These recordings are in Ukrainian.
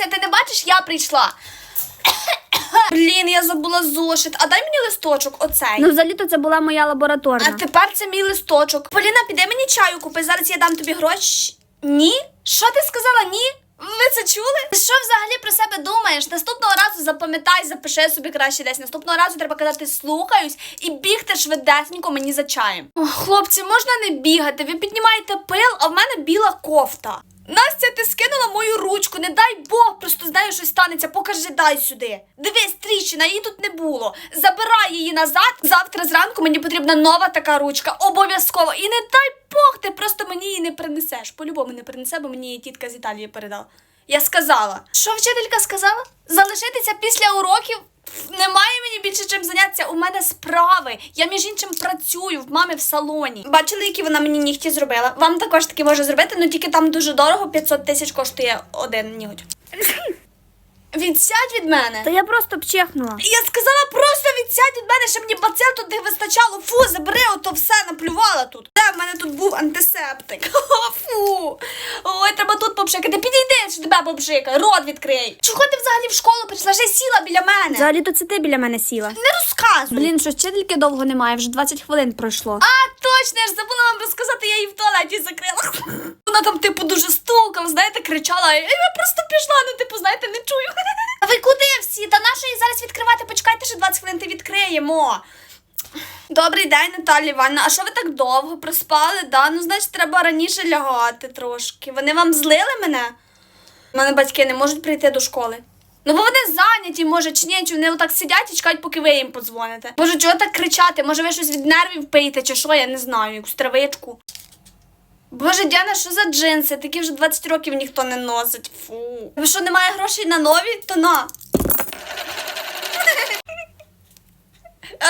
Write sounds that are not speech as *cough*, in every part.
Леся, ти не бачиш, я прийшла. *coughs* Блін, я забула зошит. А дай мені листочок, оцей. Ну, взагалі-то це була моя лабораторна. А тепер це мій листочок. Поліна, піди мені чаю купи. Зараз я дам тобі гроші. Ні? Що ти сказала? Ні? Ви це чули? Ти що взагалі про себе думаєш? Наступного разу запам'ятай, запиши собі краще десь. Наступного разу треба казати слухаюсь і бігти швидесенько мені за чаєм. О, хлопці, можна не бігати. Ви піднімаєте пил, а в мене біла кофта. Настя, ти скинула мою ручку, не дай Бог, просто з нею щось станеться. Покажи, дай сюди. Дивись, тріщина, її тут не було. Забирай її назад. Завтра зранку мені потрібна нова така ручка. Обов'язково. І не дай Бог, ти просто мені її не принесеш. По-любому не принесе, бо мені її тітка з Італії передала. Я сказала. Що вчителька сказала? Залишитися після уроків? Немає мені більше чим зайнятися. У мене справи. Я між іншим працюю в мамі в салоні. Бачили, які вона мені нігті зробила? Вам також таки може зробити, але тільки там дуже дорого, 500 тисяч коштує один ніготь. *laughs* Відсядь від мене. Та я просто пчехнула. Я сказала просто відсядь від мене, щоб мені бацил тут не вистачало. Фу, забери ото все, наплювала тут. Де в мене тут був антисептик? *laughs* Фу. Ой, тут попшикати. Підійди, що тебе попшикає. Рот відкрий. Чого ти взагалі в школу прийшла? Вже сіла біля мене. Взагалі-то це ти біля мене сіла. Не розказуй. Блін, що вчительки довго немає, вже 20 хвилин пройшло. А, точно, я ж забула вам розказати, я її в туалеті закрила. *laughs* Вона там, типу, дуже стукала, знаєте, кричала. і Я просто пішла, ну, типу, знаєте, не чую. *laughs* А ви куди всі? Та нащо її зараз відкривати? Почекайте, що 20 хвилин ти відкриємо. Добрий день, Наталі Івановна. А що ви так довго проспали? Да? Ну, значить, треба раніше лягати трошки. Вони вам злили мене? У мене батьки не можуть прийти до школи. Ну, бо вони зайняті, може, чи ні, чи вони отак сидять і чекають, поки ви їм подзвоните. Може, чого так кричати? Може, ви щось від нервів пиєте, чи що, я не знаю, якусь травичку. Боже, Діана, що за джинси? Такі вже 20 років ніхто не носить. Фу. Ви що, немає грошей на нові? То на.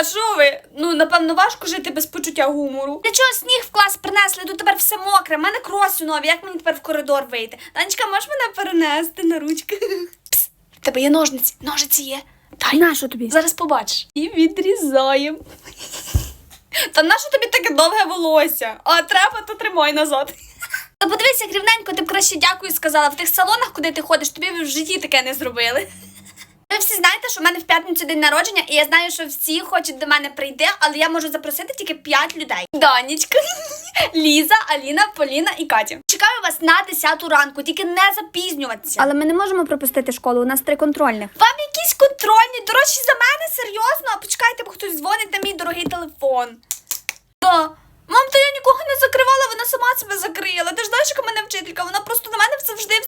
А що ви? Ну, напевно, важко жити без почуття гумору. Для чого сніг в клас принесли? Тут тепер все мокре. В мене кросю нові. Як мені тепер в коридор вийти? Танечка, можеш мене перенести на ручки? Пс, в тебе є ножниці. Ножиці є. Дай. На що тобі? Зараз побачиш. І відрізаємо. Та нащо тобі таке довге волосся? А треба, то тримай назад. Та подивися, як рівненько, ти б краще дякую сказала. В тих салонах, куди ти ходиш, тобі в житті таке не зробили. Ви всі знаєте, що в мене в п'ятницю день народження, і я знаю, що всі хочуть до мене прийти, але я можу запросити тільки 5 людей. Данічка, *laughs* Ліза, Аліна, Поліна і Катя. Чекаю вас на 10 ранку, тільки не запізнюватися. Але ми не можемо пропустити школу, у нас три контрольних. Вам якісь контрольні, дорожчі за мене? Серйозно? А почекайте, бо хтось дзвонить на мій дорогий телефон. Да. Мам, то я нікого не закривала, вона сама себе закрила. Ти ж знаєш, яка мене вчителька, вона просто на мене завжди